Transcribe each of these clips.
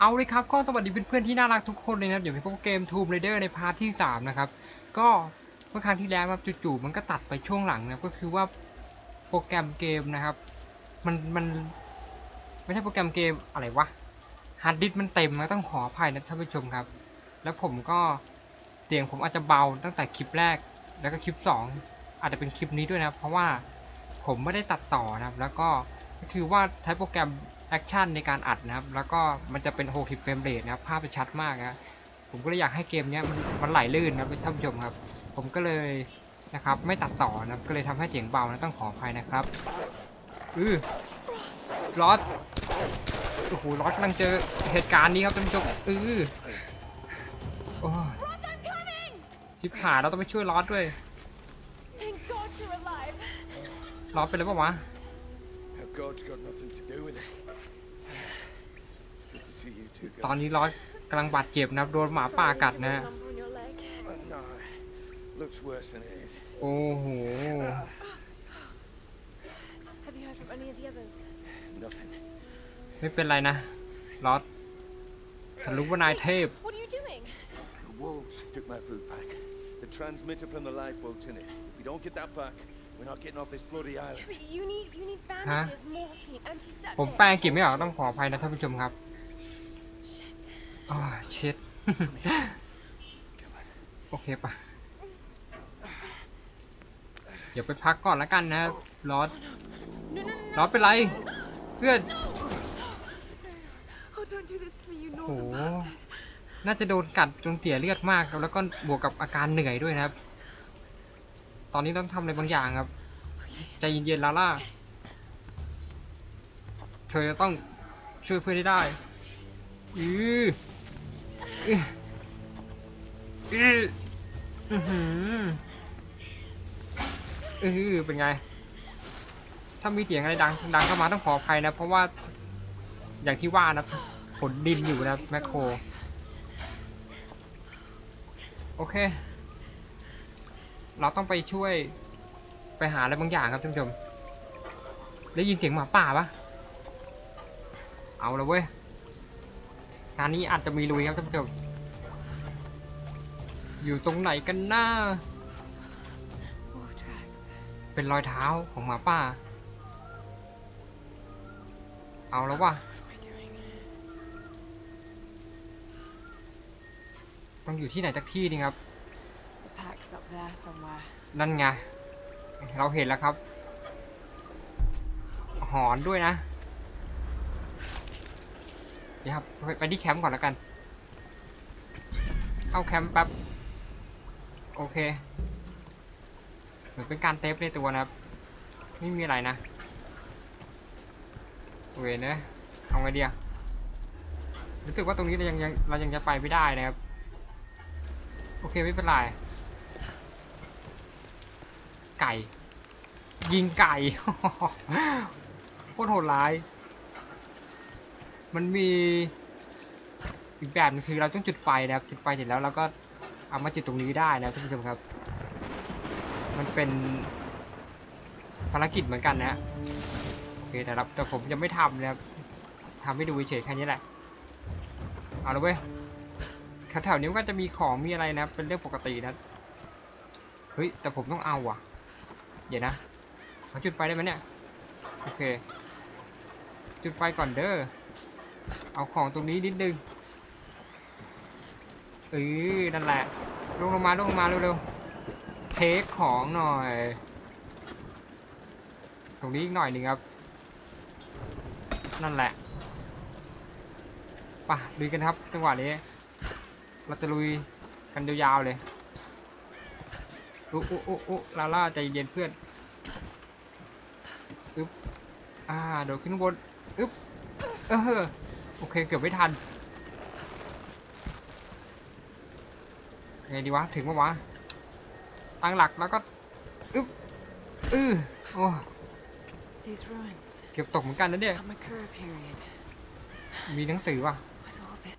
เอาเลยครับก็สวัสดีเพื่อนๆที่น่ารักทุกคนเลยนะครับเดี๋ยวไปพบกับเกม Tomb Raider ในพาร์ทที่3นะครับก็เมื่อครั้งที่แล้วครับจู่ๆมันก็ตัดไปช่วงหลังนะก็คือว่าโปรแกรมเกมนะครับ มันมันไม่ใช่โปรแกรมเกมอะไรวะฮาร์ดดิสก์มันเต็มนะต้องขออภัยนะท่านผู้ชมครับ แล้วผมก็เสียงผมอาจจะเบาตั้งแต่คลิปแรก แล้วก็คลิป 2 อาจจะเป็นคลิปนี้ด้วยนะเพราะว่าผมไม่ได้ตัดต่อนะครับ แล้วก็ก็คือว่าใช้โปรแกรม แอคชั่นในการอัดนะครับ แล้วก็มันจะเป็น60เฟรมเรทนะครับ ภาพจะชัดมากนะผมก็เลยอยากให้เกมเนี้ยมันมันไหลลื่นนะครับท่านผู้ชมครับ ผมก็เลยนะครับ ไม่ตัดต่อนะก็เลยทำให้เสียงเบานะต้องขออภัยนะครับอือลอสโอ้โหลอสกำลังเจอเหตุการณ์นี้ครับท่านผู้ชมอือโอ้ชิบหายเราต้องไปช่วยลอสด้วย Thank God you're alive. ลอสเป็นอะไรปะวะ Now, God's got nothing to do with it. It's good to see you two ตอน guys. นี้ลอสกำลังบาดเจ็บนะครับโดนหมาป่ากัดนะฮะ Number on your leg. Uh, no, looks worse than it is. โอ้โห Have you heard from any of the others? Nothing. ไม่เป็นไรนะลอสฉันรู้ว่านายเทพ What are you doing? The wolves took my food pack. The transmitter from the lifeboat's in it. If we don't get that back, we're not getting off this bloody island. You need you need bandages, morphine, antiseptic. ผมแปลอังกฤษไม่ออกต้องขออภัยนะท่านผู้ชมครับ Shit. อ๋อเช็ด Come on. โอเคปะเดี๋ยวไปพักก่อนแล้วกันนะลอส No, no, no, ลอสเป็นไร เพื่อน no. Oh, don't do this to me, you โอ้ naughty โห bastard. น่าจะโดนกัดจนเสียเลือดมากครับแล้วก็บวกกับอาการเหนื่อยด้วยนะครับ ตอนนี้ต้องทำอะไรบางอย่างครับ ใจเย็นๆลาล่า เธอจะต้องช่วยเพื่อนให้ได้อือ อืออืออือออเป็นไง ถ้ามีเสียงอะไรดังดังเข้ามาต้องขออภัยนะ เพราะว่า อย่างที่ว่านะฝนดินอยู่นะแมคโคร โอเค เราต้องไปช่วยไปหาอะไรบางอย่างครับท่านผู้ชม ได้ยินเสียงหมาป่าปะเอาละเว้ย งานนี้อาจจะมีลุยครับท่านผู้ชมอยู่ตรงไหนกันหน้า เป็นรอยเท้าของหมาป่า เอาแล้ววะต้องอยู่ที่ไหนสักที่นี่ครับ นั่นไง เราเห็นแล้วครับ หอนด้วยนะ เดี๋ยวครับไปไปที่แคมป์ก่อนแล้วกัน เข้าแคมป์แป๊บ โอเค เหมือนเป็นการเทปในตัวนะครับ ไม่มีอะไรนะเวยนะเอาไงเดียรู้สึกว่าตรงนี้เรายังยังเรายังจะไปไม่ได้นะครับ โอเคไม่เป็นไร ไก่ ยิงไก่โคตรโหดร้าย มันมีอีกแบบหนึงคือเราต้องจุดไฟนะครับ จุดไฟเสร็จแล้วเราก็เอามาจุดตรงนี้ได้นะท่านผู้ชมครับ มันเป็นภารกิจเหมือนกันนะฮะโอเคแต่รับแต่ผมยังไม่ทำนะครับทำให้ดูเฉยแค่นี้แหละเอาละเว้ยแถวๆนี้ก็จะมีของมีอะไรนะ เป็นเรื่องปกตินะเฮ้ยแต่ผมต้องเอาว่ะ เดี๋ยวนะขอจุดไฟได้ไหมเนี่ยโอเค จุดไฟก่อนเด้อ เอาของตรงนี้นิดนึงเออนั่นแหละลงลงมาลงลงมาเร็วๆเทคของหน่อย ตรงนี้อีกหน่อยหนึ่งครับ นั่นแหละป่ะลุยกันครับจังหวะนี้ เราจะลุยกันยาวๆเลยอุ๊อุ๊อุ๊อุ๊ลาล่าใจเย็นเพื่อนอึ๊บอ่าโดดขึ้นบนอึ๊บเออ โอเคเกือบไม่ทันไงดีวะ ถึงปะวะตั้งหลักแล้วก็อึ๊บอือโอ้ These ruins. เกือบตกเหมือนกันนะเนี่ย Kamakura period. มีหนังสือว่ะ Was all this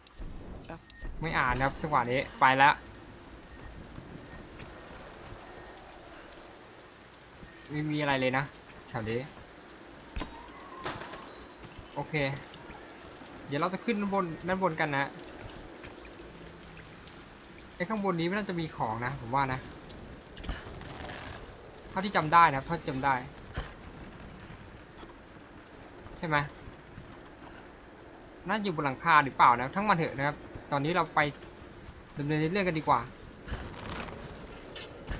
ไม่อ่านนะครับจังหวะนี้ไปแล้วไม่มีอะไรเลยนะแถวนี้โอเค เดี๋ยวเราจะขึ้นด้านบนด้านบนกันนะไอ้ข้างบนนี้ไม่น่าจะมีของนะผมว่านะเท่าที่จำได้นะเท่าที่จำได้ ใช่ไหมน่าจะอยู่บนหลังคาหรือเปล่านะทั้งมันเถอะนะครับ ตอนนี้เราไปดำเนินเรื่องกันดีกว่า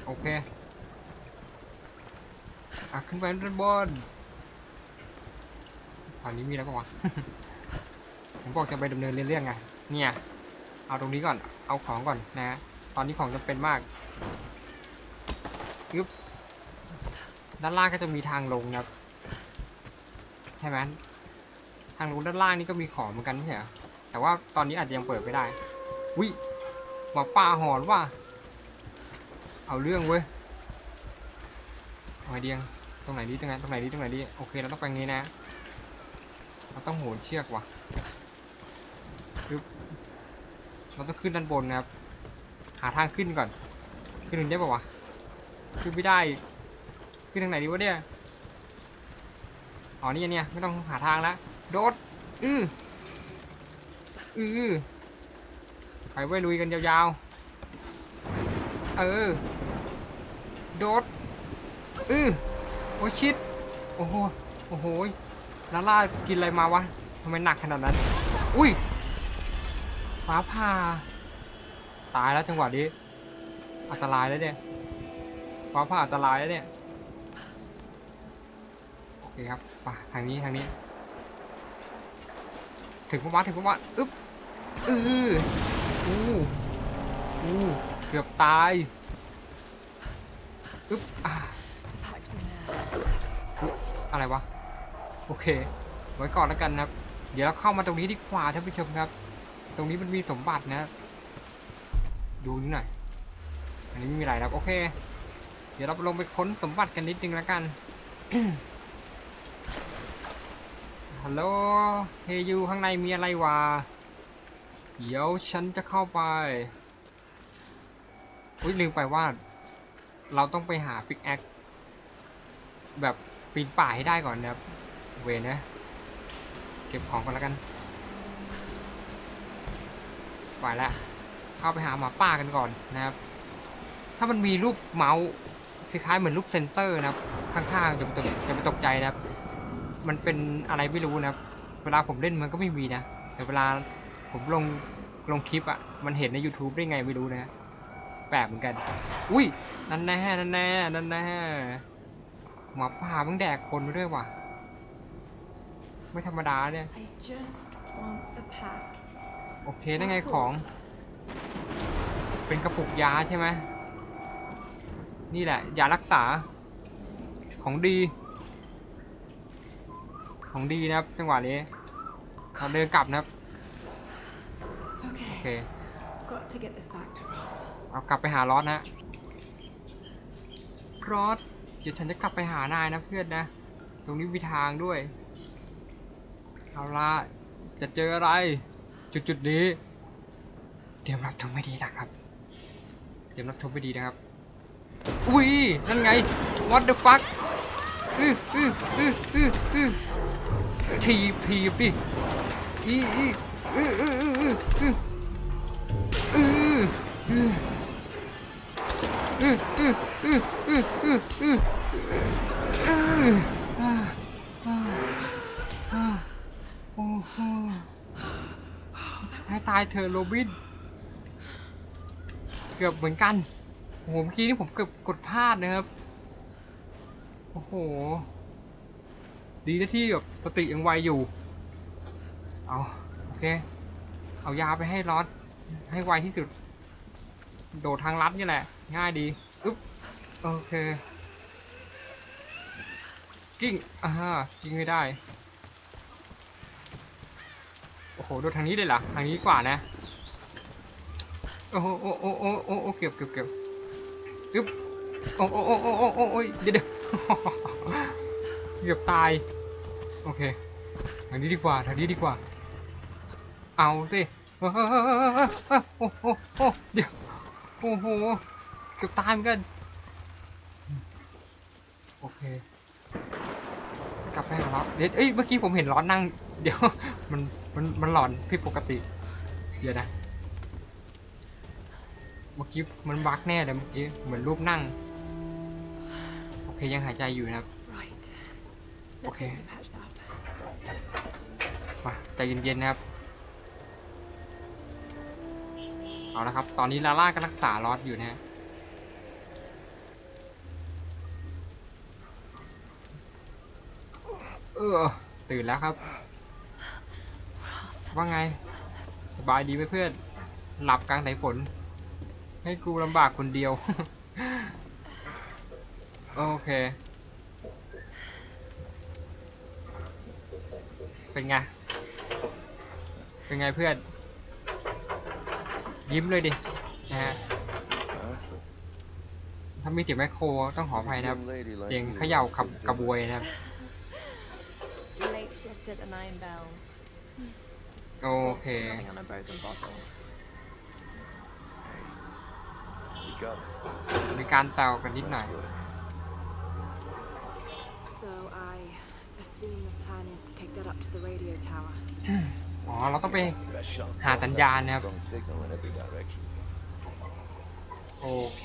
โอเคอะขึ้นไปด้านบนตอนนี้มีแล้วปะวะ ผมบอกจะไปดำเนินเรื่องไงเนี่ยเอาตรงนี้ก่อนเอาของก่อนนะ ตอนนี้ของจำเป็นมากยึบด้านล่างก็จะมีทางลงนะครับใช่ไหมทางลงด้านล่างนี่ก็มีของเหมือนกันไม่ใช่เหรอแต่ว่าตอนนี้อาจจะยังเปิดไม่ได้วิหมาป่าหอนว่าเอาเรื่องเว้ยเอาไงดียงตรงไหนดีตรงไหนตรงไหนดีตรงไหนดีโอเคเราต้องไปงี้นะเราต้องโหนเชือกว่ะ ปึ๊บเราต้องขึ้นด้านบนนะครับ หาทางขึ้นก่อน ขึ้นถึงได้ปะวะ ขึ้นไม่ได้ ขึ้นทางไหนดีวะเนี่ย อ๋อนี่เนี่ยไม่ต้องหาทางแล้วโดด อืออือไปไว้ยลุยกันยาวๆ เออ โดด อือโอ้ชิด โอ้โห โอ้โหลาล่ากินอะไรมาวะทำไมหนักขนาดนั้น อุ้ย ฟ้าผ่า ตายแล้วจังหวะนี้ อันตรายแล้วเนี่ย ฟ้าผ่าอันตรายแล้วเนี่ย โอเคครับไปทางนี้ทางนี้ ถึงประมาณถึงประมาณอึ๊บอืออู้อู้เกือบตาย อึ๊บอ่าอะไรวะ โอเค ไว้ก่อนแล้วกันนะครับ เดี๋ยวเราเข้ามาตรงนี้ดีกว่าท่านผู้ชมครับ รงนี้มันมีสมบัตินะ ดูนิดหน่อย อันนี้ไม่มีอะไรนะครับโอเค เดี๋ยวเราลงไปค้นสมบัติกันนิดนึงแล้วกันฮัลโหลเฮยูข้างในมีอะไรวะ เดี๋ยวฉันจะเข้าไป อุ้ยลืมไปว่า เราต้องไปหาปิกแอคแบบปีนป่ายให้ได้ก่อนนะครับ เวนนะเก็บของก่อนแล้วกัน ไปแล้วเข้าไปหาหมาป่ากันก่อนนะครับ ถ้ามันมีรูปเมาส์คล้ายๆเหมือนรูปเซนเซอร์นะครับ ข้างๆอย่าไปตกอย่าไปตกใจนะครับ มันเป็นอะไรไม่รู้นะครับ เวลาผมเล่นมันก็ไม่มีนะ แต่เวลาผมลงลงคลิปอะ่ะ มันเห็นใน YouTube ได้ไงไม่รู้นะ แปลกเหมือนกัน อุ้ย นั่นแน่นั่นแน่นั่นแน่หมาป่ามึงแดกคนไปด้วยว่ะ ไม่ธรรมดาเนี่ย I just want the pack. โอเคนั่นไงของ เป็นกระปุกยาใช่ไหมนี่แหละยารักษาของดี ของดีนะครับจังหวะนี้เราเดินกลับนะครับโอ Okay, เค got to get this back to Roth. เอากลับไปหาลอสนะรอสเดี๋ยวฉันจะกลับไปหานายนะเพื่อนนะ ตรงนี้มีทางด้วย เอาละจะเจออะไร จุดจุดนี้ เตรียมรับชมไม่ดีนะครับ เตรียมรับชมไม่ดีนะครับ อุ้ย นั่นไง what the fuck อืออืออืออืออือทีบทีบดิอีอีอืออืออืออืออืออืออืออืออืออืออืออืออืออืออ่าอ่าอ่าโอ้โหให้ ตายเธอโรบิน เกือบเหมือนกันโอ้โหเมื่อกี้นี่ผมเกือบกดพลาดนะครับ โอ้โห ดีนะที่แบบสติยังไวอยู่ เอาโอเค เอายาไปให้ลอสให้ไวที่สุด โดดทางลัดนี่แหละ ง่ายดี อึ๊บ โอเค กิ้งอ่าฮะกิ้งไม่ได้ หโดดทางนี้เลยเหรอทางนี้ดีกว่านะโอ้โหโอ้โอ้โอ้โอ้โอ้เก็บเก็บเก็บอึ๊บโอ้โอ้โอ้โอ้โอ้โอ้โอ้ยเดี๋ยวเกือบตายโอเคทางนี้ดีกว่าทางนี้ดีกว่า เอาสิโอ้โหโอ้เดี๋ยวโอ้โหเกือบตายเหมือนกันโอเคกลับไปหาล็อตเดี๋ยวเอ้ยเมื่อกี้ผมเห็นล็อตนั่ง เดี๋ยว มันมันมันหลอนผิดปกติ เดี๋ยวนะ เมื่อกี้มันบักแน่เลยเมื่อกี้เหมือนรูปนั่ง โอเคยังหายใจอยู่นะครับ Right. Let's Okay. get you patched up. มาใจเย็นๆนะครับ เอาละครับ ตอนนี้ลาล่าก็รักษาลอสอยู่นะฮะเออตื่นแล้วครับ ว่าไง สบายดีไหมเพื่อน หลับกลางสายฝน ให้กูลำบากคนเดียว โอเค เป็นไง เป็นไงเพื่อน ยิ้มเลยดิ นะฮะ Huh? ถ้ามีเสียงแมคโครต้องขออภัยนะครับ Young lady like เสียง you เขย่า won't ขับ keep กระบวย down. นะครับ Late shift at the Nine Bells. โอเค Also running on a broken bottle. You got it. มีการแซวกันนิดหน่อย That's good. So I assume the plan is to take that up to the radio tower. อ๋อ เราต้องไป Best shot. หาสัญญาณนะครับ Strong signal in every direction. โอเค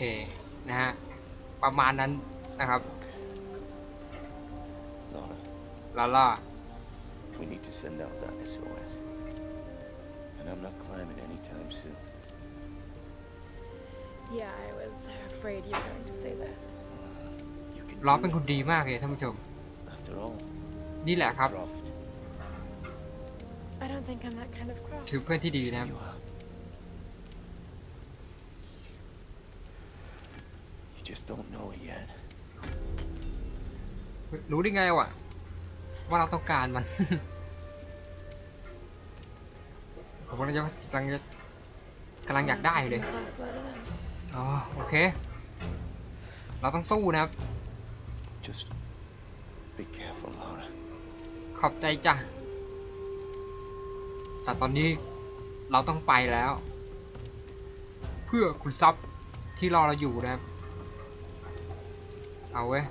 นะฮะ ประมาณนั้นนะครับ Laura, ลาล่า we need to send out that SOS. And I'm not climbing anytime soon. Yeah, I was afraid you were going to say that. You can ล้อ do เป็น it. คนดีมากเลยท่านผู้ชม After all, นี่แหละครับ Croft, I don't think I'm that kind of cross. คือเพื่อนที่ดีนะครับ you are. You just don't know it yet. รู้ได้ไงวะว่าเราต้องการมัน ผมกำลังจะกำลังจะกำลังอยากได้อยู่เลย Class letter then. อ๋อโอเค เราต้องสู้นะครับ Just be careful, Laura. ขอบใจจ้ะแต่ตอนนี้เราต้องไปแล้ว เพื่อคุณทรัพย์ที่รอเราอยู่นะครับ เอาเว้ย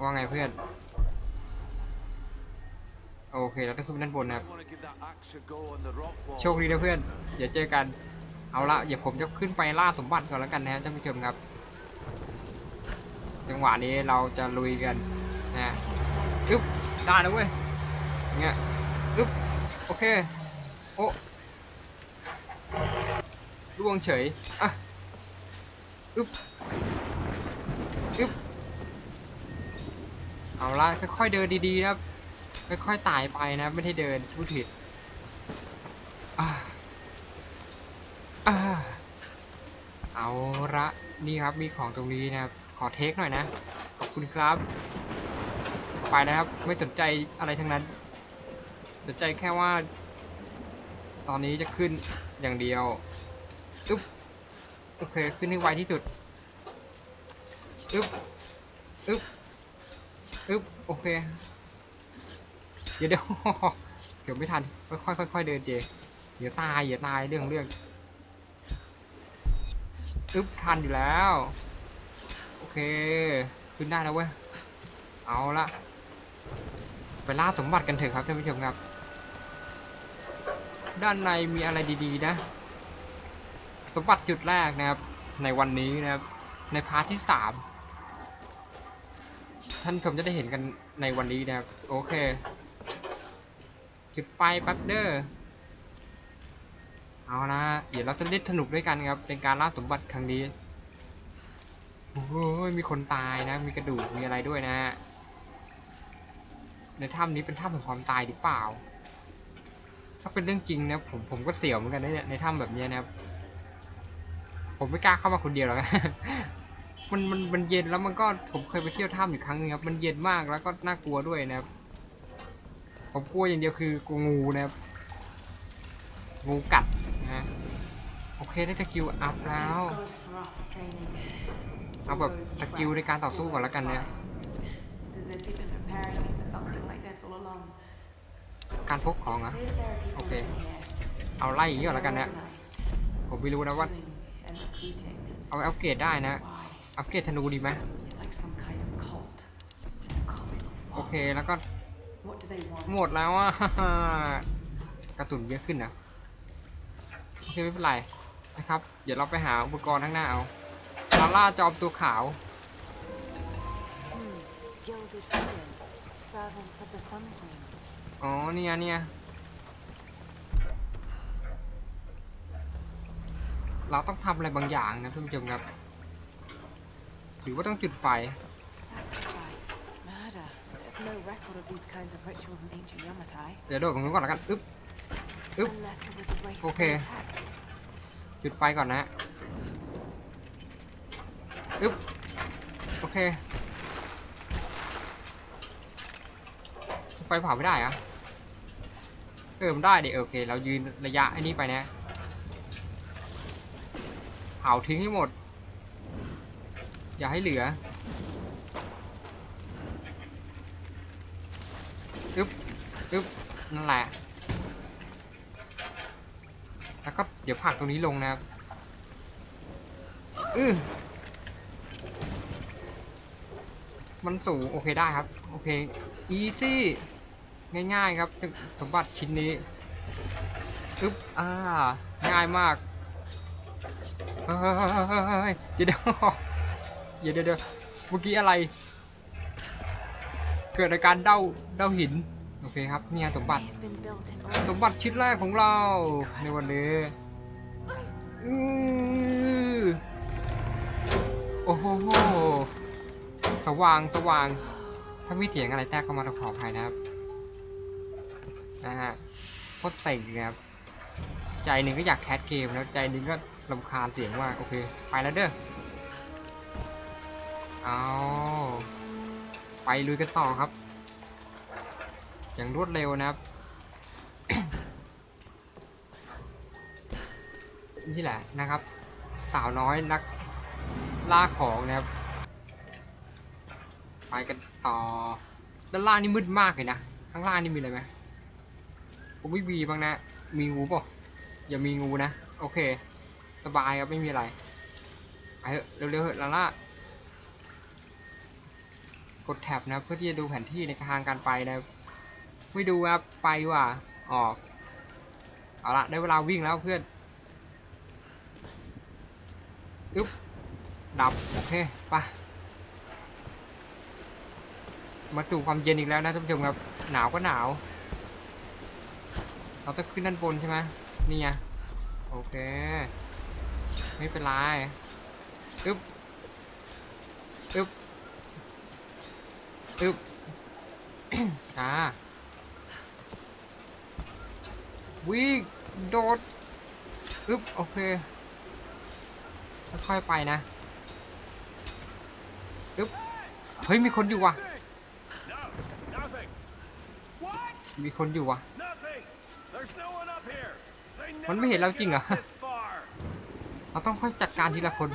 ว่าไงเพื่อน โอเคเราต้องขึ้นไปด้านบนนะครับ wanna give that axe a go on the rock wall. โชคดีนะเพื่อนเดี๋ยวเจอกันเอาละเดี๋ยวผมจะขึ้นไปล่าสมบัติก่อนแล้วกันนะฮะท่านผู้ชมครับ จังหวะนี้เราจะลุยกันนะฮะอึ๊บได้แล้วเว้ยอย่างเงี้ยอึ๊บโอเคโอ้ล่วงเฉยอะอึ๊บอึ๊บเอาละค่อยๆเดินดีๆนะครับ ค่อยๆไต่ไปนะ ไม่ได้เดินพูดผิดอ่าอ่าเอาละนี่ครับมีของตรงนี้นะครับขอเทคหน่อยนะ ขอบคุณครับ ไปนะครับ ไม่สนใจอะไรทั้งนั้น สนใจแค่ว่า ตอนนี้จะขึ้นอย่างเดียวอึ๊บโอเค ขึ้นให้ไวที่สุดอึ๊บอึ๊บอึ๊บโอเค เดี๋ยวเดี๋ยวเดี๋ยวไม่ทัน ค่อยๆค่อยๆเดินเจ เดี๋ยวตายอย่าตายเรื่องของเรื่องอึ๊บทันอยู่แล้ว โอเค ขึ้นได้แล้วเว้ย เอาละไปล่าสมบัติกันเถอะครับท่านผู้ชมครับ ด้านในมีอะไรดีๆนะ สมบัติจุดแรกนะครับ ในวันนี้นะครับ ในพาร์ทที่สามท่านผู้ชมจะได้เห็นกันในวันนี้นะครับ โอเค จุดไฟแป๊บเด้อเอานะเดี๋ยวเราจะเล่นสนุกด้วยกันครับ เป็นการล่าสมบัติครั้งนี้โอ้ยมีคนตายนะ มีกระดูก มีอะไรด้วยนะฮะ ในถ้ำนี้เป็นถ้ำแห่งความตายหรือเปล่า ถ้าเป็นเรื่องจริงนะผมผมก็เสี่ยวเหมือนกันนะเนี่ยในถ้ำแบบนี้นะครับ ผมไม่กล้าเข้ามาคนเดียวหรอกมันมันมันเย็นแล้วมันก็ผมเคยไปเที่ยวถ้ำอยู่ครั้งนึงครับ มันเย็นมากแล้วก็น่ากลัวด้วยนะครับ ผมกลัวอย่างเดียวคือกลัวงูนะครับ งูกัดนะฮะโอเคได้สกิลอัพแล้ว God frost training. เอาแบบสกิลในการต่อสู้ก่อนแล้วกันนะ It's as if you've been preparing me for something like this all along. การพกของอะ Clearly there are people Okay. living here. เอาไล่อย่างนี้ก่อนแล้วกันนะ Organized, ผมไม่รู้นะว่า killing and recruiting. เอาไปอัปเกรดได้นะ Why? อัปเกรดธนูดีไหม It's like some kind of cult. They're calling โอเคแล้วก็ What do they want? หมดแล้วอะ กระตุนเยอะขึ้นนะโอเคไม่เป็นไรนะครับ เดี๋ยวเราไปหาอุปกรณ์ข้างหน้าเอาลาล่าจอมตัวขาว Hmm. Gilded figures. Servants of the Sun Queen. อ๋อเนี่ยเนี่ยเราต้องทำอะไรบางอย่างนะท่านผู้ชมครับ หรือว่าต้องจุดไฟ Sacrifice. Murder. There's no record of these kinds of rituals in ancient Yamatai. เดี๋ยวโดดตรงนู้นก่อนแล้วกัน อึ๊บ Oop. Unless it was erased Okay. from the texts. จุดไฟก่อนนะอึ๊บ โอเคไฟเผาไม่ได้เหรอะเออมันได้ดิโอเค เรายืนระยะไอ้นี้ไปนะ เผาทิ้งให้หมด อย่าให้เหลืออึ๊บ อึ๊บ นั่นแหละ แล้วก็เดี๋ยวผักตรงนี้ลงนะครับ อือมันสูง โอเคได้ครับ โอเค อีซี่ง่ายๆครับ สมบัติชิ้นนี้อึ๊บอ่า ง่ายมากเฮ้ยเดี๋ยวเดี๋ยวเดี๋ยวเมื่อกี้อะไร เกิดอาการเด้าเด้าหิน เคครับเนี่ยสมบัติ สมบัติชิ้นแรกของเราในวันนี้โอ้โห สว่างสว่าง ถ้ามีเสียงอะไรแทรกเข้ามาตอขออภัยนะครับ นะฮะโคตรเซ็งครับ ใจหนึ่งก็อยากแคสเกมแล้วใจหนึ่งก็รำคาญเสียงมาโอเค ไปแล้วเด้อ เอา ไปลุยกันต่อครับ อย่างรวดเร็วนะครับนี่แหละนะครับ สาวน้อยนักล่าของนะครับไปกันต่อด้านล่างนี่มืดมากเลยนะข้างล่างนี่มีอะไรไหมผมไม่มีบ้างนะ มีงูป่ะอย่ามีงูนะ โอเค สบายครับไม่มีอะไรไปเถอะเร็วๆเถอะลาล่ากดแท็บนะเพื่อที่จะดูแผนที่ในทางการไปนะครับ ไม่ดูครับไปว่าออก เอาละได้เวลาวิ่งแล้วเพื่อนอึ๊บดับโอเคไปมาสู่ความเย็นอีกแล้วนะท่านผู้ชมครับหนาวก็หนาว เราต้องขึ้นด้านบนใช่ไหมนี่ไงโอเค ไม่เป็นไรอึ๊บอึ๊บอึ๊บอ่า วิ่งโดดอึ๊บโอเคค่อยๆไปนะอึ๊บเฮ้ยมีคนอยู่ว่ะ มีคนอยู่ว่ะ มันไม่เห็นเราจริงเหรอเราต้องค่อยจัดการทีละคน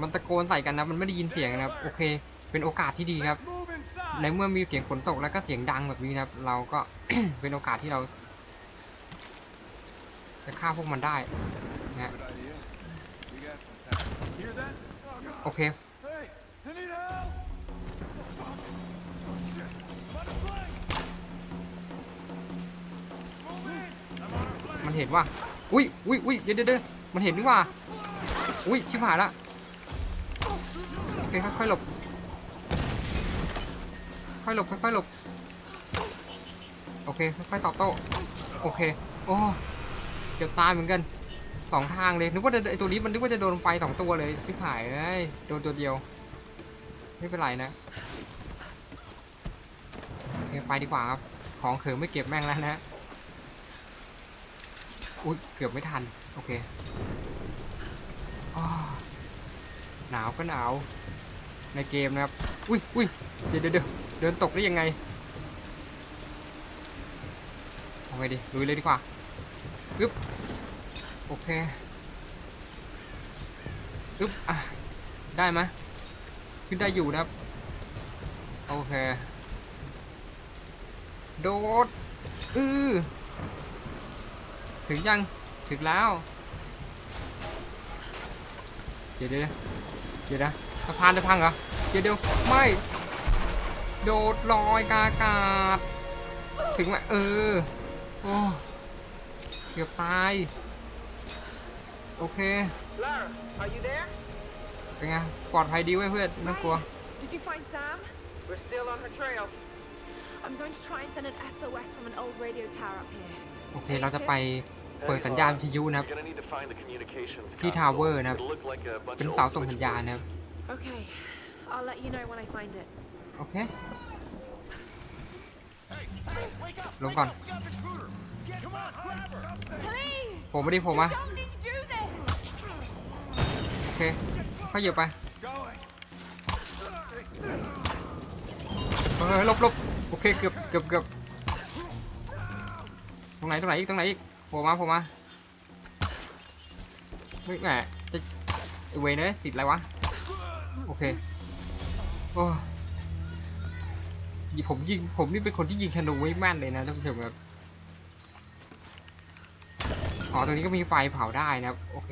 มันตะโกนใส่กันนะ มันไม่ได้ยินเสียงนะครับ โอเค เป็นโอกาสที่ดีครับ ในเมื่อมีเสียงฝนตกแล้วก็เสียงดังแบบนี้นะครับ เราก็ เป็นโอกาสที่เราจะฆ่าพวกมันได้นะโอเคมันเห็นว่า อุ้ยอุ้ยอุ้ยเดี๋ยวเดี๋ยวเดี๋ยวมันเห็นนี่ว่า อุ้ยชิบหายละ โอเคค่อยๆหลบ ค่อยหลบค่อยๆหลบโอเคค่อยๆตอบโต้โอเคโอ้เกือบตายเหมือนกันสองทางเลยนึกว่าจะไอตัวนี้มันนึกว่าจะโดนไฟสองตัวเลยชิบหายเลยโดนตัวเดียว ไม่เป็นไรนะโอเคไปดีกว่าครับ ของเขิมไม่เก็บแม่งแล้วนะอุ้ยเกือบไม่ทันโอเคอ้อหนาวก็หนาวในเกมนะครับ อุ้ยอุ้ยเดี๋ยวเดี๋ยว เดินตกได้ยังไงเอาไงดีลุยเลยดีกว่าอึ๊บโอเคอึ๊บอะได้ไหมขึ้นได้อยู่นะครับ โอเค โดดอือถึงยัง ถึงแล้ว เดี๋ยวเดี๋ยวเดี๋ยวนะสะพานจะพังเหรอ เดี๋ยวเดี๋ยวไม่ โดดลอยกาอากาศ ถึงไหมเออ โอ้เกือบตาย โอเค Lara, are you there? เป็นไง ปลอดภัยดีเว้ยเพื่อนไม่ต้องกลัว Did you find Sam? We're still on her trail. I'm going to try and send an SOS from an old radio tower up here. โอเค เราจะไปเปิดสัญญาณวิทยุนะครับ You're gonna need to find the communications ที่ console. ทาวเวอร์นะครับ It'll look like a bunch เป็น of เสา old ส่งสัญญาณ switchboards. นะครับ Okay, I'll let you know when I find it. โอเค Hey, wake up! ลงก่อน We got an intruder! Get, come on, grab her! Please! ผมไม่ได้ผม You อะ don't need to do this! โอเคค่อยเหยียบไป Going! เฮ้ยหลบหลบโอเคเกือบเกือบเกือบตรงไหนตรงไหนอีกตรงไหนอีกโผล่มาโผล่มาไม่แหมจะไอ้เวรเนยติดอะไรวะโอเคโอ้ย ผมยิงผมนี่เป็นคนที่ยิงธนูไม่แม่นเลยนะท่านผู้ชมครับอ๋อตรงนี้ก็มีไฟเผาได้นะครับ โอเค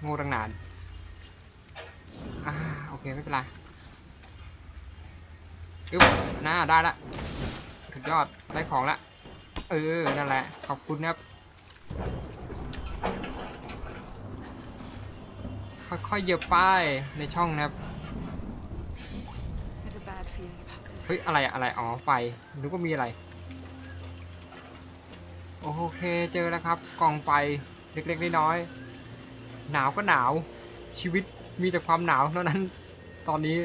โง่ตั้งนานอ่าโอเคไม่เป็นไรอึ๊บน่าได้ละสุดยอดได้ของละเออนั่นแหละขอบคุณนะครับค่อยๆเหยียบไปในช่องนะครับ เฮ้ย อะไรอะอะไร อ๋อ ไฟ นึกว่ามีอะไร โอเค เจอแล้วครับ กองไฟ เล็กๆ น้อยๆ หนาวก็หนาว ชีวิตมีแต่ความหนาวเท่านั้น ตอนนี้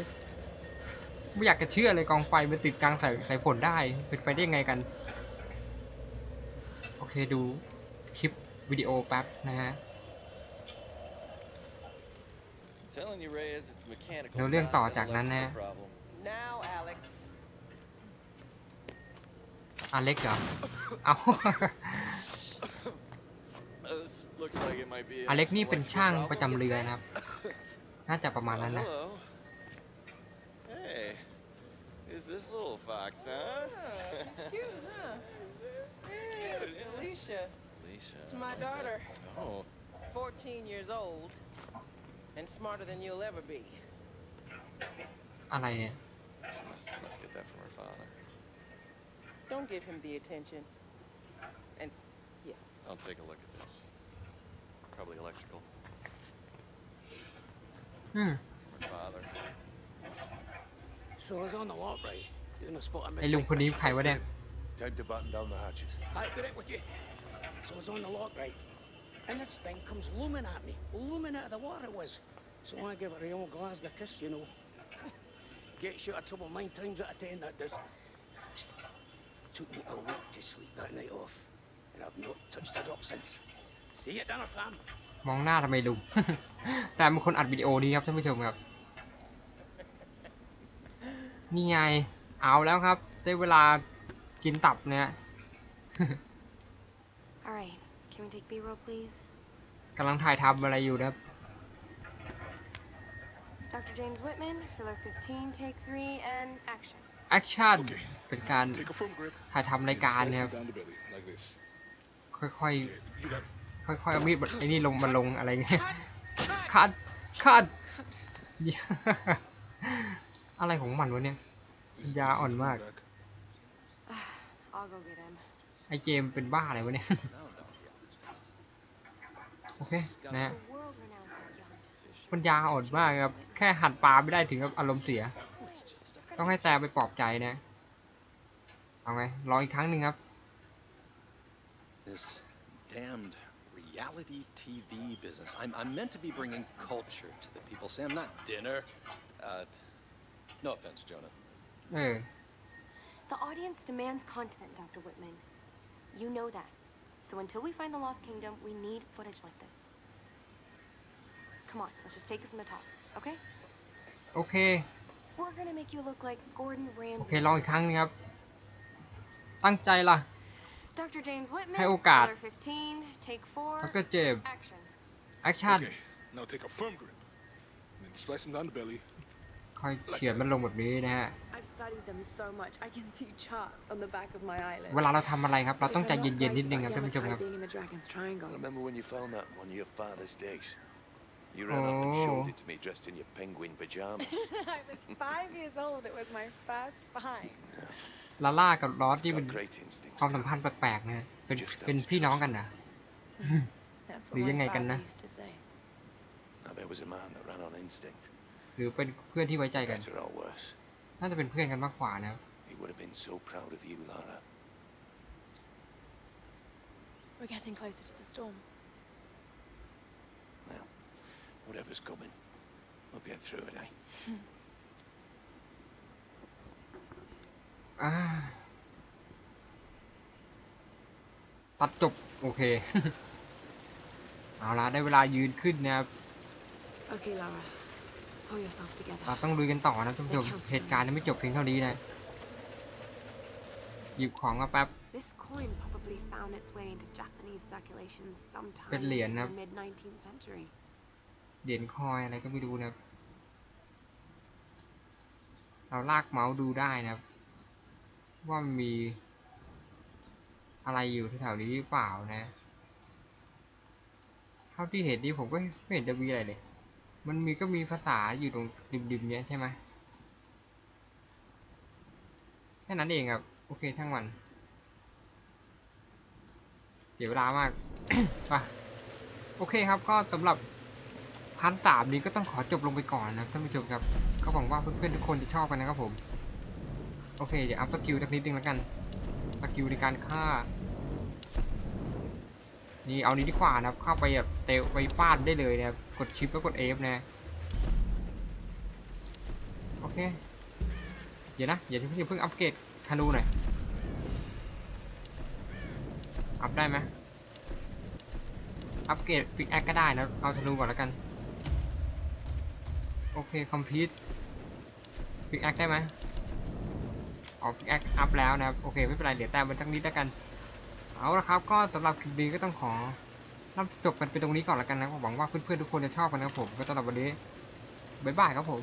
ไม่อยากจะเชื่อเลยกองไฟมันติดกลางสายสายฝนได้ เป็นไปได้ยังไงกัน โอเค ดูคลิปวิดีโอแป๊บนะฮะ Telling you, Reyes, it's mechanical. เดี๋ยวเรื่อง not ต่อ an จากนั้นนะ electrical problem. Now, Alex. อเล็กเหรอ เอา Uh, this looks like it might be อ an เล็กนี่เป็น electrical ช่าง problem, ประจำ you เรือ think? นะครับ น่าจะประมาณ Oh, นั้นนะ hello. Hey, who's this little fox, huh? Cute, huh? Yes, Alicia. Alicia. It's my daughter. Oh, 14 years old. And smarter than you'll ever be. อะไรเนี่ย she must, must get that from her father. Don't give him the attention. And, yeah. I'll take a look at this. Probably electrical. อืม From her father. So I was on the lock right, doing a spot of ไอ้ลุงคนนี้ใครวะเนี่ย Time to button down the hatches. I got it with you. So I was on the lock right, and this thing comes looming at me, looming out of the water it was. So I give it a old Glasgow kiss, you know. Gets you out of trouble nine times out of ten, that does. Took me a week to sleep that night off, and I've not touched a drop since. See you at dinner, fam. มองหน้าทำไมลุง แต่เป็นคนอัดวิดีโอนี้ครับท่านผู้ชมครับ นี่ไง เอาแล้วครับ ได้เวลากินตับเนี่ย All right. Can we take B-roll, please? กำลังถ่ายทำอะไรอยู่นะครับ Dr. James Whitman, filler 15, take 3, and action. แอคชั่น Okay. เป็นการ Take a firm grip. ถ่ายทำรายการ and นะครับ slice it down the belly, like this. ค่อย Okay, you got ๆค่อยๆเอามีดไอ้นี่ลงมาลงอะไรเงี้ยคัดคัดอะไรของมันวะเนี่ย this- Yeah, this on is Mac. back. I'll go get him. ไอเจมส์เป็นบ้าอะไรวะเนี่ยโอเคนะฮะ The world-renowned archaeologist. ปัญญาอ่อนมากครับแค่หั่นปลาไม่ได้ถึงกับอารมณ์เสีย ต้องให้แซมไปปลอบใจนะ เอาไง รออีกครั้งหนึ่งครับ This damned reality TV business. I'm, I'm meant to be bringing culture to the people, Sam, not dinner. Uh, no offense, Jonah. เออ The audience demands content, Dr. Whitman. You know that. So until we find the Lost Kingdom, we need footage like this. Come on, let's just take it from the top, okay? โอเค We're gonna make you look like Gordon โอ Ramsay. เคลองอีกครั้งหนึงครับ ตั้งใจล่ะ Dr. James Whitman, ให้โอกาส filler 15, take 4, แล้วก็เจมส์ action. แอคชั่น Okay, now take a firm grip. Then slice him down the belly. ค่อยเฉือนมันลงแบบนี้นะฮะ I've studied them so much, I can see charts on the back of my eyelid. เวลาเราทำอะไรครับ เราต้องใจ If they're เย็น not ๆนิดนึง right ครับท่านผู้ชม about ครับ Yamatai being in the Dragon's I Triangle. remember when you found that in one of your father's digs. You ran up and Oh. showed it to me dressed in your penguin pajamas. I was five years old. It was my first find. ลาล่ากับลอสที่เป็น Got great instincts. ความสัมพันธ์แปลกๆนะเป็นเป็นพี่น้องกันนะ That's Vì what cái my ngày cần father đó. used to say. Now there was a man that ran on instinct. หรือเป็นเพื่อนที่ไว้ใจกัน Better or worse. น่าจะเป็นเพื่อนกันมากกว่านะครับ He would have been so proud of you, Lara. We're getting closer to the storm. whatever's coming, we'll get through it, eh? อ่าตัดจบ โอเค เอาละได้เวลายืนขึ้นนะครับ Okay, Lara. Pull yourself เรา together. ต้องลุยกันต่อนะท่านผู้ชมเหตุการณ์ยังไม่จบเพียงเท่านี้นะ หยิบของมาแป๊บ This coin probably found its way into Japanese circulation sometime เป็นเหรียญ in นะครับ the mid 19th century. เหรียญคอยอะไรก็ไม่รู้นะครับ เราลากเมาส์ดูได้นะครับ ว่ามันมีอะไรอยู่แถวๆนี้หรือเปล่านะ เท่าที่เห็นนี่ผมก็ไม่เห็นจะมีอะไรเลย มันมีก็มีภาษาอยู่ตรงริมๆเนี้ยใช่ไหมแค่นั้นเองครับ โอเคทั้งวันเสียเวลามากไปโอเคครับ ก็สำหรับ พันสามนี้ก็ต้องขอจบลงไปก่อนนะท่านผู้ชมครับ ก็หวังว่าเพื่อนๆทุกคนจะชอบกันนะครับผม โอเค เดี๋ยวอัพสกิลสักนิดนึงแล้วกันสกิลในการฆ่า นี่เอานี้ดีกว่านะครับ เข้าไปแบบเตะไปฟาดได้เลยนะครับ กดชิปแล้วกด F นะ โอเค เดี๋ยวนะเดี๋ยวเพิ่งเพิ่งอัปเกรดธนูหน่อย อัพได้ไหมอัปเกรดปิกแอคก็ได้นะ เอาธนูก่อนแล้วกัน โอเคคอมพิวต์ปิกแอคได้ไหมอ๋อปิกแอคอัพแล้วนะครับ โอเค ไม่เป็นไร เดี๋ยวแต้มมันทั้งนี้แล้วกัน เอาละครับ ก็สำหรับคลิปนี้ก็ต้องขอรับจบกันไปตรงนี้ก่อนแล้วกันนะหวังว่าเพื่อนๆทุกคนจะชอบกันนะครับผม ก็สำหรับวันนี้บ๊ายบายครับผม